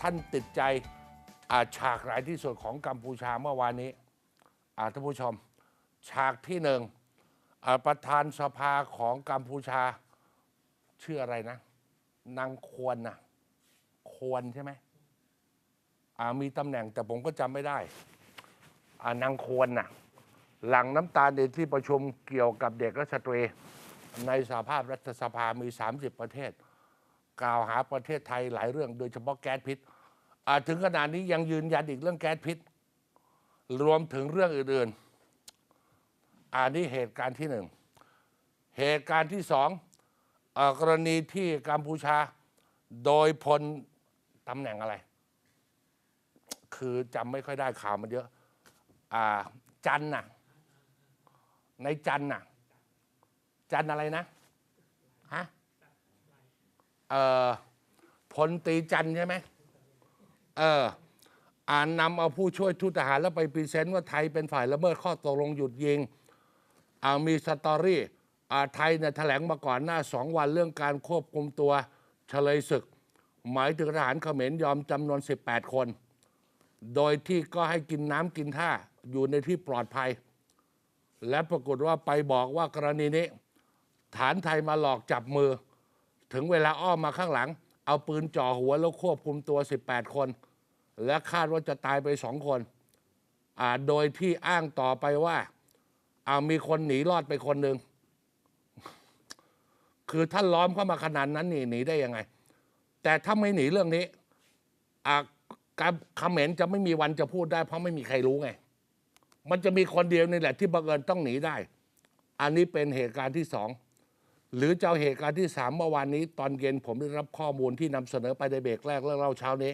ท่านติดใจฉากหลายที่สุดของกัมพูชาเมื่อวานนี้ท่านผู้ชม ฉากที่หนึ่งประธานสภาของกัมพูชาชื่ออะไรนะ นางควรนะควรใช่ไหมมีตำแหน่งแต่ผมก็จำไม่ได้นางควรน่ะหลังน้ำตาลในที่ประชุมเกี่ยวกับเด็กและสตรีในสหภาพรัฐสภามี 30 ประเทศ กล่าวหาประเทศไทยหลายเรื่องโดยเฉพาะแก๊สพิษถึงขนาดนี้ยังยืนยันอีกเรื่องแก๊สพิษ รวมถึงเรื่องอื่นๆอันนี้เหตุการณ์ที่หนึ่งเหตุการณ์ที่สองอกรณีที่กัมพูชาโดยพลตำแหน่งอะไร คือจำไม่ค่อยได้ข่าวมันเยอะอ่าจันน่ะ ในจันน่ะ จันอะไรนะ พลตีจันใช่ไหมเอออ่านนำเอาผู้ช่วยทูตทหารแล้วไปพรีเซนต์ว่าไทยเป็นฝ่ายละเมิดข้อตกลงหยุดยิงอามีสตอรี่อ่าไทยเนี่ยแถลงมาก่อนหน้าสองวันเรื่องการควบคุมตัวเฉลยศึก หมายถึงทหารเขมรยอมจำนวน 18 คน โดยที่ก็ให้กินน้ำกินท่าอยู่ในที่ปลอดภัย และปรากฏว่าไปบอกว่ากรณีนี้ ฐานไทยมาหลอกจับมือ ถึงเวลาอ้อมมาข้างหลัง เอาปืนจ่อหัวแล้วควบคุมตัว 18 คน และคาดว่าจะตายไปสองคนอ่าโดยที่อ้างต่อไปว่าอามีคนหนีรอดไปคนหนึ่งคือท่านล้อมเข้ามาขนาดนั้นหนีหนีได้ยังไง แต่ถ้าไม่หนีเรื่องนี้อ่าการเขมรจะไม่มีวันจะพูดได้ เพราะไม่มีใครรู้ไง มันจะมีคนเดียวนี่แหละที่บังเอิญต้องหนีได้ อันนี้เป็นเหตุการณ์ที่สอง หรือเจ้าเหตุการณ์ที่สามเมื่อวานนี้ ตอนเย็นผมได้รับข้อมูลที่นำเสนอไปในเบรกแรกเรื่องเล่าเช้านี้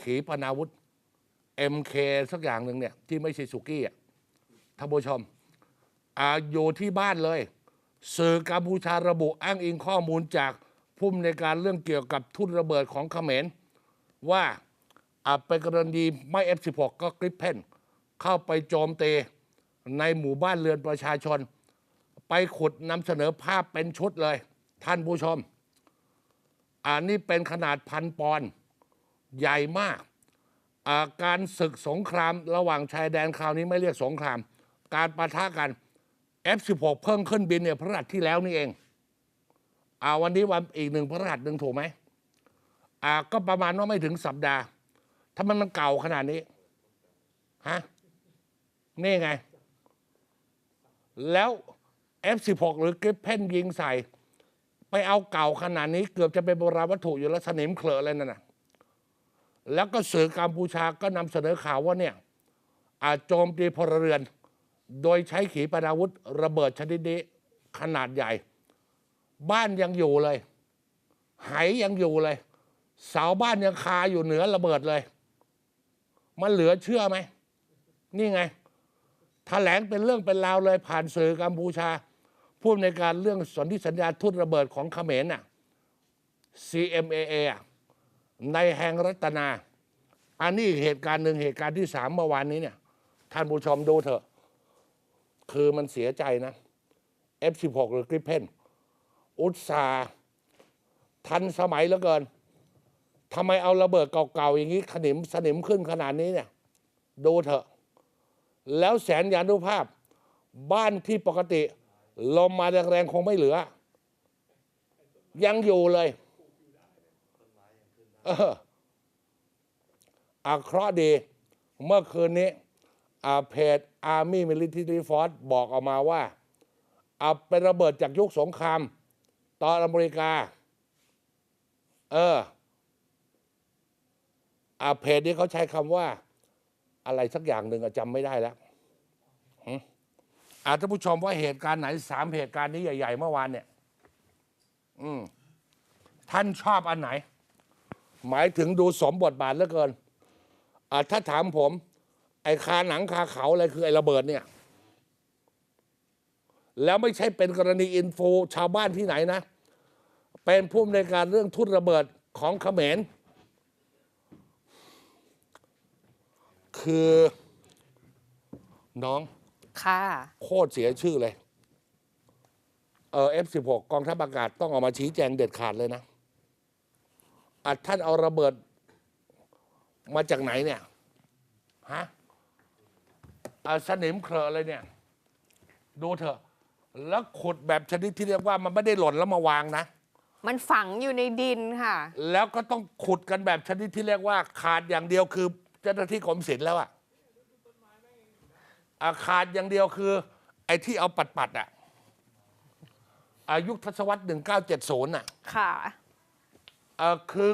ขีปนาวุธ MK สักอย่างหนึ่งเนี่ย ที่ไม่ใช่สุกี้อะท่านผู้ชมอาอยู่ที่บ้านเลย สื่อกัมพูชาระบุอ้างอิงข้อมูลจากผู้อำนวยการเรื่องเกี่ยวกับทุ่นระเบิดของเขมร ว่าอาจเป็นกรณีไม่ F16 ก็กริปเพนเข้าไปโจมตีในหมู่บ้านเรือนประชาชน ไปขุดนำเสนอภาพเป็นชุดเลย ท่านผู้ชม อันนี้เป็นขนาดพันปอนใหญ่มากาการศึกสงครามระหว่างชายแดนคราวนี้ไม่เรียกสงคราม การประทะกัน F16 เพิ่งขึ้นบินเนี่ยพระหัสที่แล้วนี่เองอาวันนี้วันอีกหนึ่งพระหัสหนึ่งถูกไหมอ่าก็ประมาณว่าไม่ถึงสัปดาห์ทำไมมันเก่าขนาดนี้ฮะนี่ไง แล้ว F16 หรือกริปเพนยิงใส่ ไปเอาเก่าขนาดนี้เกือบจะเป็นโบราณวัตถุอยู่แล้วสนิมเคลอะเลยนั่นน่ะแล้วก็สื่อกัมพูชาก็นำเสนอข่าวว่าเนี่ยอาจโจมตีพลเรือน โดยใช้ขีปนาวุธระเบิดชนิดนี้ขนาดใหญ่ บ้านยังอยู่เลยไหยังอยู่เลย เสาบ้านยังคาอยู่เหนือระเบิดเลย มันเหลือเชื่อไหม นี่ไงแถลงเป็นเรื่องเป็นราวเลยผ่านสื่อกัมพูชา ผู้ในวยการเรื่องสนธิสัญญาทุ่นระเบิดของเขมรน่ะ CMAA อะในแห่งรัตนา อันนี้เหตุการณ์หนึ่งเหตุการณ์ที่สามเมื่อวานนี้เนี่ยท่านผู้ชมดูเถอะ คือมันเสียใจนะ F16 หรือกริปเพนอุตสาห์ทันสมัยเหลือเกินทำไมเอาระเบิดเก่าๆ อย่างนี้ขนิมสนิมขึ้นขนาดนี้เนี่ย ดูเถอะ แล้วแสนยานุภาพ บ้านที่ปกติ ลมมาแรงๆคงไม่เหลือ ยังอยู่เลยเอออาเคราะห์ดี เมื่อคืนนี้อาเพจ Army Military Force บอกออกมาว่าอาเป็นระเบิดจากยุคสงคราม ตอนอเมริกา เอออาเพจนี้เขาใช้คำว่า อะไรสักอย่างหนึ่งอะจำไม่ได้แล้ว อาท่านผู้ชมว่าเหตุการณ์ไหนสามเหตุการณ์นี้ใหญ่ ๆ เมื่อวานเนี่ย อืม ท่านชอบอันไหน หมายถึงดูสมบทบาทเหลือเกินอ่าถ้าถามผม ไอ้คาหนังคาเขาอะไรคือไอ้ระเบิดเนี่ย แล้วไม่ใช่เป็นกรณีอินโฟชาวบ้านที่ไหนนะ เป็นผู้อำนวยการเรื่องทุ่นระเบิดของเขมร คือน้อง ค่ะ โคตรเสียชื่อเลย เออ F16 กองทัพอากาศต้องออกมาชี้แจงเด็ดขาดเลยนะอะท่านเอาระเบิด มาจากไหนเนี่ย ฮะอะสนิมเคลอะเลยเนี่ย ดูเถอะ แล้วขุดแบบชนิดที่เรียกว่ามันไม่ได้หล่นแล้วมาวางนะ มันฝังอยู่ในดินค่ะ แล้วก็ต้องขุดกันแบบชนิดที่เรียกว่า ขาดอย่างเดียวคือเจ้าหน้าที่กรมศิลป์แล้วอะ อะขาดอย่างเดียวคือ ไอ้ที่เอาปัดปัดๆอะอายุทศวรรษ1970อะค่ะ เอ่อคือ